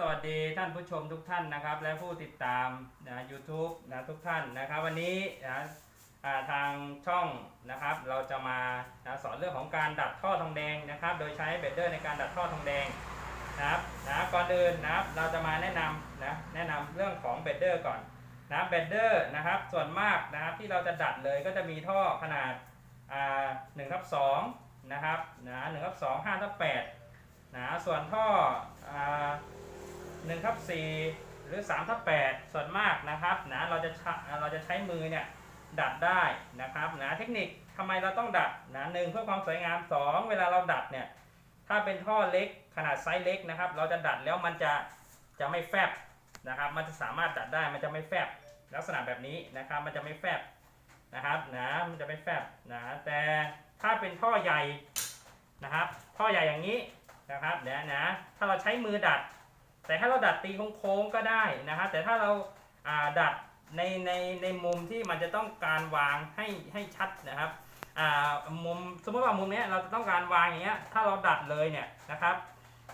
สวัสดีท่านผู้ชมทุกท่านนะครับ และผู้ติดตามนะ YouTube นะทุกท่านนะครับ วันนี้นะทางช่องนะครับ เราจะมานะสอนเรื่องของการดัดท่อทองแดงนะครับ โดยใช้เบดเดอร์ในการดัดท่อทองแดงนะครับนะก่อนอื่นนะครับเราจะมาแนะนำนะแนะนำเรื่องของเบดเดอร์ก่อนนะเบดเดอร์นะครับ ส่วนมากนะครับที่เราจะดัดเลยก็จะมีท่อขนาดอ่าหนึ่งทับสองนะครับนะหนึ่งทับสองห้าทับแปดนะส่วนท่อ อ่าหนึ่งทับสี่หรือ3ทับแปดส่วนมากนะครับนะเราจะใช้เราจะใช้มือเนี่ยดัดได้นะครับนะเทคนิคทำไมเราต้องดัดนะหนึ่งเพื่อความสวยงามสองเวลาเราดัดเนี่ยถ้าเป็นท่อเล็กขนาดไซส์เล็กนะครับ เราจะดัดแล้วมันจะจะไม่แฟบนะครับ มันจะสามารถดัดได้มันจะไม่แฟบลักษณะแบบนี้นะครับ มันจะไม่แฟบนะครับนะมันจะไม่แฟบนะแต่ถ้าเป็นท่อใหญ่นะครับ ท่อใหญ่อย่างนี้นะครับเนี่ยนะถ้าเราใช้มือดัด แต่ถ้าเราดัดตีโค้งก็ได้นะครับแต่ถ้าเราดัดในในในมุมที่มันจะต้องการวางให้ให้ชัดนะครับอ่ามุมสมมติว่ามุมเนี้ยเราจะต้องการวางอย่างเงี้ยถ้าเราดัดเลยเนี่ยนะครับ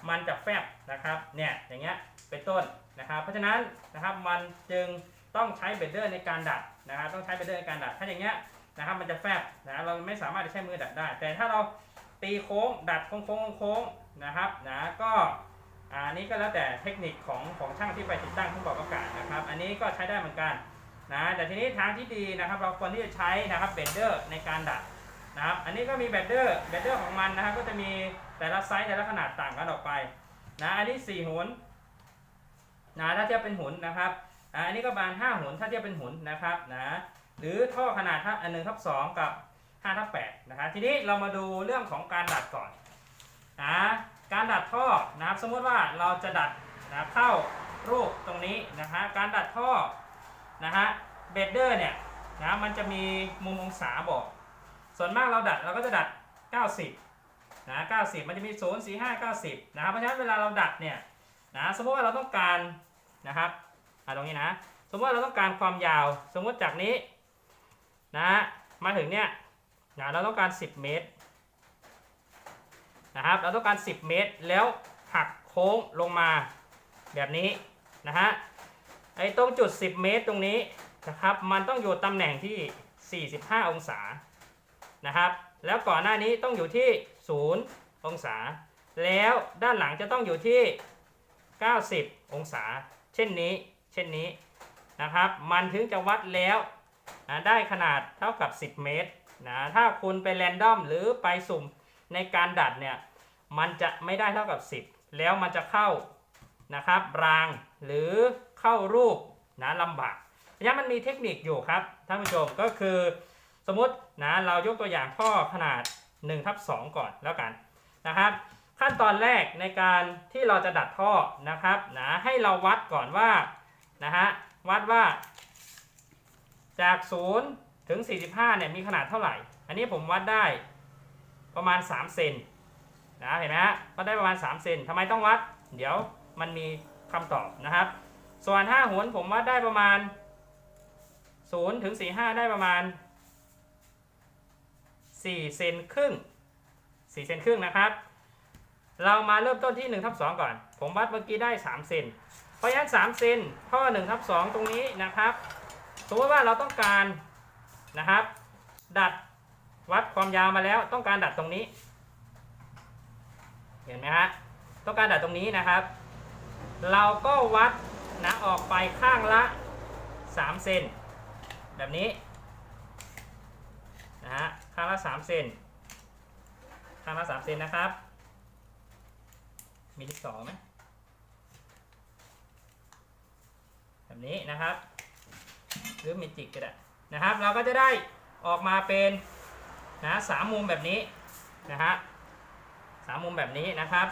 มันจะแฟบนะครับเนี่ยอย่างเงี้ยเป็นต้นนะครับ เพราะฉะนั้นนะครับมันจึงต้องใช้เบดเดอร์ในการดัดนะครับต้องใช้เบดเดอร์ในการดัดถ้าอย่างเงี้ยนะครับมันจะแฟบนะเราไม่สามารถจะใช้มือดัดได้ แต่ถ้าเราตีโค้งดัดโค้งโค้งโค้งนะครับนะก็ อันนี้ก็แล้วแต่เทคนิคของของช่างที่ไปติดตั้งเครื่องปรับอากาศนะครับ อันนี้ก็ใช้ได้เหมือนกันนะแต่ทีนี้ทางที่ดีนะครับ เราควรที่จะใช้นะครับเบดเดอร์ในการดัดนะครับ อันนี้ก็มีเบดเดอร์เบดเดอร์ของมันนะครับก็จะมีแต่ละไซส์แต่ละขนาดต่างกันออกไปนะอันนี้4หุนนะถ้าเทียบเป็นหุนนะครับอันนี้ก็ประมาณ5หุนถ้าเทียบเป็นหุนนะครับนะหรือท่อขนาดถ้าอันหนึ่งทับสองกับ5ทับแปดนะครับทีนี้เรามาดูเรื่องของการดัดก่อนนะ การดัดท่อนะครับสมมติว่าเราจะดัดนะเข้ารูปตรงนี้นะฮะการดัดท่อนะฮะเบดเดอร์เนี่ยนะมันจะมีมุมองศาบอก ส่วนมากเราดัดเราก็จะดัด 90นะ90 มันจะมี 0 4 5 90นะครับเพราะฉะนั้นเวลาเราดัดเนี่ยนะสมมติว่าเราต้องการนะครับอ่าตรงนี้นะสมมติว่าเราต้องการความยาว สมมติจากนี้นะมาถึงเนี่ยนะเราต้องการ 10 เมตร นะครับ เราต้องการ 10 เมตรแล้วหักโค้งลงมาแบบนี้นะฮะไอ้ตรงจุด 10 เมตรตรงนี้นะครับมันต้องอยู่ตำแหน่งที่ 45 องศานะครับ แล้วก่อนหน้านี้ต้องอยู่ที่ 0 องศา แล้วด้านหลังจะต้องอยู่ที่ 90 องศา เช่นนี้เช่นนี้นะครับ มันถึงจะวัดแล้วนะได้ขนาดเท่ากับ 10 เมตรนะถ้าคุณไปแรนดอมหรือไปสุ่ม ในการดัดเนี่ยมันจะไม่ได้เท่ากับ 10 แล้วมันจะเข้านะครับรางหรือเข้ารูปนะลำบากเพราะฉะนั้นมันมีเทคนิคอยู่ครับท่านผู้ชมก็คือสมมตินะเรายกตัวอย่างท่อขนาด1ทับ2ก่อนแล้วกันนะครับ ขั้นตอนแรกในการที่เราจะดัดท่อนะครับนะให้เราวัดก่อนว่านะฮะวัดว่าจาก 0 ถึง 45เนี่ยมีขนาดเท่าไหร่ อันนี้ผมวัดได้ ประมาณ 3 เซนนะเห็นไหมฮะก็ได้ประมาณ 3 เซนทำไมต้องวัด เดี๋ยวมันมีคำตอบนะครับ ส่วน5หุนผมวัดได้ประมาณ0ถึง45 ได้ประมาณ 4 เซนครึ่ง 4 เซนครึ่งนะครับ เรามาเริ่มต้นที่1ทับ2ก่อน ผมวัดเมื่อกี้ได้ 3 เซนเพราะฉะนั้น 3 เซนท่อ1ทับ2ตรงนี้นะครับ สมมติว่าเราต้องการนะครับ ดัด วัดความยาวมาแล้วต้องการดัดตรงนี้ เห็นไหมฮะต้องการดัดตรงนี้นะครับ เราก็วัดนะออกไปข้างละ3เซนแบบนี้นะฮะข้างละ3เซนข้างละ3เซนนะครับ มีที่สองไหมแบบนี้นะครับ หรือมีจิกก็ได้นะครับ เราก็จะได้ออกมาเป็น นะสามมุมแบบนี้นะฮะสามมุมแบบนี้นะครับ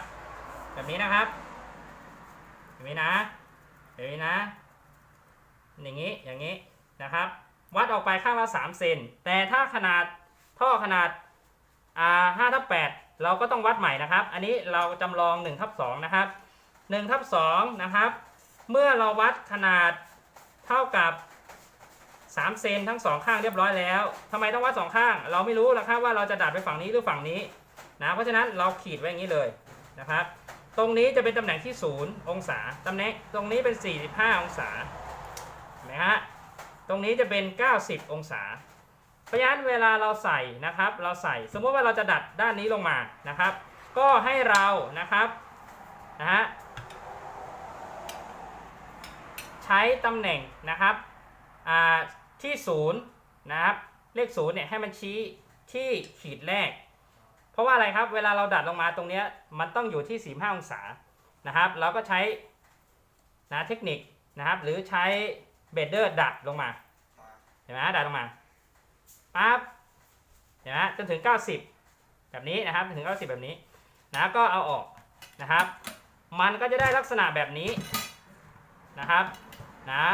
แบบนี้นะครับอย่างนี้นะอย่างนี้นะ อย่างนี้อย่างนี้นะครับ วัดออกไปข้างละ3เซนแต่ถ้าขนาดท่อขนาดอ่าห้าทับแปดเราก็ต้องวัดใหม่นะครับ อันนี้เราจำลอง1ทับ2นะครับ1ทับ2นะครับ เมื่อเราวัดขนาดเท่ากับ 3เซนทั้งสองข้างเรียบร้อยแล้วทำไมต้องวัดสองข้าง เราไม่รู้นะครับว่าเราจะดัดไปฝั่งนี้หรือฝั่งนี้นะเพราะฉะนั้นเราขีดไว้อย่างนี้เลยนะครับ ตรงนี้จะเป็นตำแหน่งที่ 0 องศาตำแหน่งตรงนี้เป็น 45 องศาเห็นไหมฮะตรงนี้จะเป็น 90 องศาเพราะฉะนั้นเวลาเราใส่นะครับ เราใส่สมมติว่าเราจะดัดด้านนี้ลงมานะครับ ก็ให้เรานะครับนะฮะใช้ตำแหน่งนะครับอ่า ที่0นะครับเลข0เนี่ยให้มันชี้ที่ขีดแรก เพราะว่าอะไรครับ เวลาเราดัดลงมาตรงเนี้ยมันต้องอยู่ที่ 45 องศานะครับ เราก็ใช้นะเทคนิคนะครับ หรือใช้เบดเดอร์ดัดลงมาเห็นไหมดัดลงมาปั๊บเห็นไหมจนถึง 90 แบบนี้นะครับจนถึง 90 แบบนี้นะก็เอาออกนะครับ มันก็จะได้ลักษณะแบบนี้นะครับนะ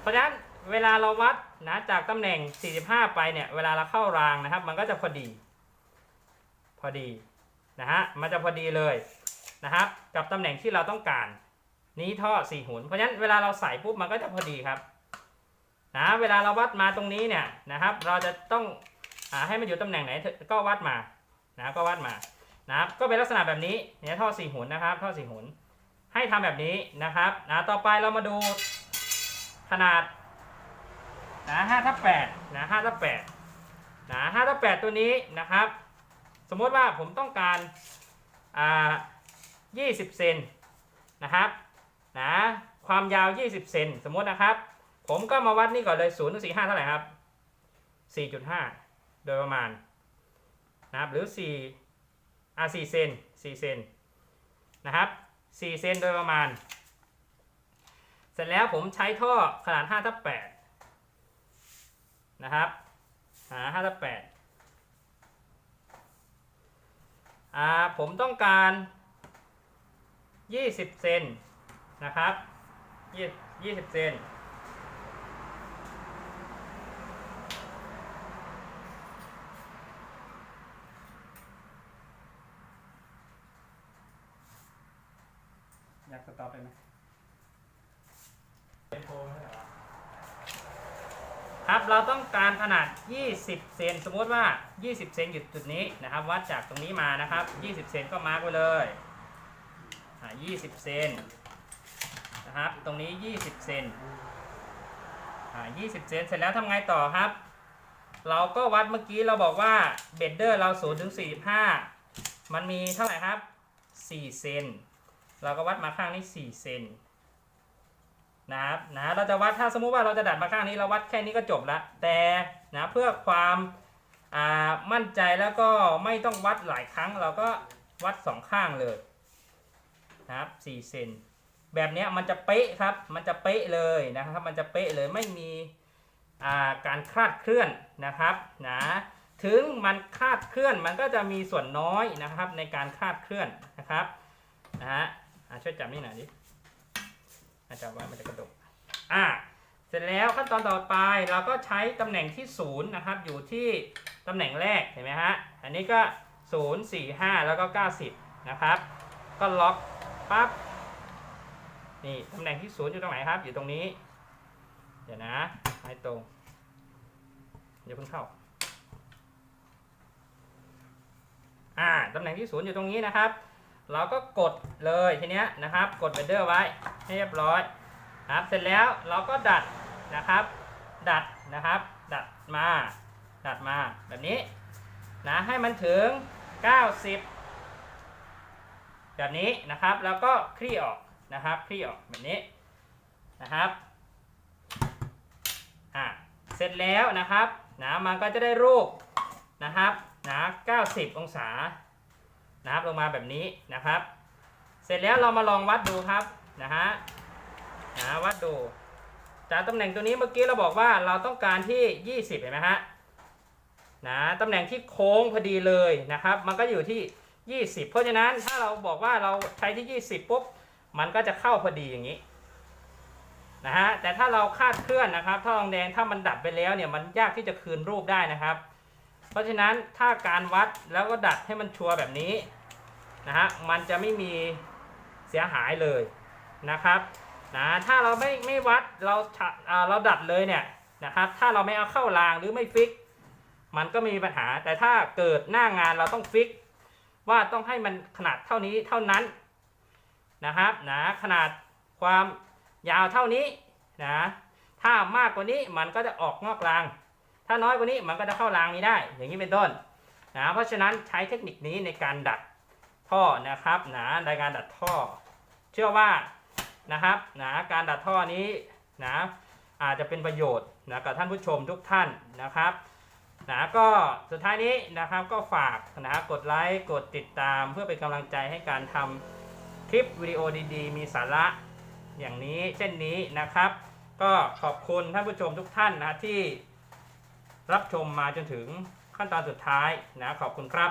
เพราะฉะนั้น เวลาเราวัดนะจากตำแหน่ง 45 ไปเนี่ย เวลาเราเข้ารางนะครับ มันก็จะพอดี พอดีนะฮะ มันจะพอดีเลยนะครับ กับตำแหน่งที่เราต้องการ นี้ท่อสี่หุน เพราะฉะนั้นเวลาเราใส่ปุ๊บมันก็จะพอดีครับนะเวลาเราวัดมาตรงนี้เนี่ยนะครับ เราจะต้องอให้มันอยู่ตำแหน่งไหนก็วัดมานะก็วัดมานะครับก็เป็นลักษณะแบบนี้เนี่ยท่อสี่หุนนะครับ ท่อสี่หุนให้ทำแบบนี้นะครับนะต่อไปเรามาดูขนาด นะห้าทับแปดนะห้าทับแปดนะห้าทับแปดตัวนี้นะครับ สมมติว่าผมต้องการอ่า20เซนนะครับนะความยาว 20 เซนสมมตินะครับ ผมก็มาวัดนี่ก่อนเลย0ถึง45เท่าไหร่ครับ 4.5 โดยประมาณนะครับหรือ4อ่า4เซน4เซนนะครับ4เซนโดยประมาณ เสร็จแล้วผมใช้ท่อขนาด5ทับ8 นะครับ หา5ทับ8อ่าผมต้องการ20เซนนะครับ20 20เซน อยากสต็อปไปไหมครับเราต้องการขนาด 20 เซนสมมติว่า 20 เซนอยู่จุดนี้นะครับ วัดจากตรงนี้มานะครับ 20 เซนก็มาร์กไว้เลย20 เซนนะครับ ตรงนี้ 20 เซน20 เซนเสร็จแล้วทำไงต่อครับ เราก็วัดเมื่อกี้เราบอกว่าเบดเดอร์เรา0ถึง45 มันมีเท่าไหร่ครับ 4 เซน เราก็วัดมาข้างนี้ 4 เซน นะครับนะเราจะวัดถ้าสมมุติว่าเราจะดัดมาข้างนี้เราวัดแค่นี้ก็จบละแต่นะเพื่อความอ่ามั่นใจแล้วก็ไม่ต้องวัดหลายครั้ง เราก็วัดสองข้างเลยนะครับ4เซนแบบนี้มันจะเป๊ะครับ มันจะเป๊ะเลยนะครับ มันจะเป๊ะเลยไม่มีอ่าการคลาดเคลื่อนนะครับนะถึงมันคลาดเคลื่อนมันก็จะมีส่วนน้อยนะครับในการคลาดเคลื่อนนะครับนะฮะอะช่วยจับนี่หน่อยดิ อะจับไว้มันจะกระดกอะเสร็จแล้วขั้นตอนต่อไปเราก็ใช้ตำแหน่งที่ศูนย์นะครับอยู่ที่ตำแหน่งแรกเห็นไหมฮะอันนี้ก็ศูนย์สี่ห้าแล้วก็เก้าสิบนะครับ ก็ล็อกปั๊บนี่ตำแหน่งที่ศูนย์อยู่ตรงไหนครับ อยู่ตรงนี้ เดี๋ยวนะให้ตรงเดี๋ยวเพิ่งเข้าอ่าตำแหน่งที่ศูนย์อยู่ตรงนี้นะครับ เราก็กดเลยทีเนี้ยนะครับ กดเบเดอร์ไว้ให้เรียบร้อยนะครับเสร็จแล้วเราก็ดัดนะครับ ดัดนะครับ ดัดมา ดัดมาแบบนี้นะให้มันถึง 90 แบบนี้นะครับ แล้วก็คลี่ออกนะครับคลี่ออกแบบนี้นะครับอะเสร็จแล้วนะครับนะมันก็จะได้รูปนะครับนะ90 องศา นะครับลงมาแบบนี้นะครับ เสร็จแล้วเรามาลองวัดดูครับนะฮะนะวัดดู จากตำแหน่งตัวนี้เมื่อกี้เราบอกว่าเราต้องการที่ 20เห็นไหมฮะนะตำแหน่งที่โค้งพอดีเลยนะครับ มันก็อยู่ที่ 20 เพราะฉะนั้นถ้าเราบอกว่าเราใช้ที่ 20ปุ๊บมันก็จะเข้าพอดีอย่างนี้นะฮะแต่ถ้าเราคาดเคลื่อนนะครับ ถ้าทองแดงถ้ามันดัดไปแล้วเนี่ยมันยากที่จะคืนรูปได้นะครับ เพราะฉะนั้นถ้าการวัดแล้วก็ดัดให้มันชัวร์แบบนี้นะฮะมันจะไม่มีเสียหายเลยนะครับนะถ้าเราไม่ไม่วัดเราเราดัดเลยเนี่ยนะครับถ้าเราไม่เอาเข้ารางหรือไม่ฟิก มันก็มีปัญหา แต่ถ้าเกิดหน้างานเราต้องฟิก ว่าต้องให้มันขนาดเท่านี้เท่านั้นนะครับนะขนาดความยาวเท่านี้นะถ้ามากกว่านี้มันก็จะออกนอกราง ถ้าน้อยกว่านี้มันก็จะเข้ารางนี้ได้ อย่างนี้เป็นต้นนะเพราะฉะนั้นใช้เทคนิคนี้ในการดัดท่อนะครับนะในการดัดท่อ เชื่อว่านะครับนะการดัดท่อนี้นะอาจจะเป็นประโยชน์นะกับท่านผู้ชมทุกท่านนะครับนะก็สุดท้ายนี้นะครับก็ฝากนะกดไลค์กดติดตามเพื่อเป็นกำลังใจให้การทำคลิปวิดีโอดีๆ มีสาระอย่างนี้เช่นนี้นะครับ ก็ขอบคุณท่านผู้ชมทุกท่านนะที่ รับชมมาจนถึงขั้นตอนสุดท้ายนะขอบคุณครับ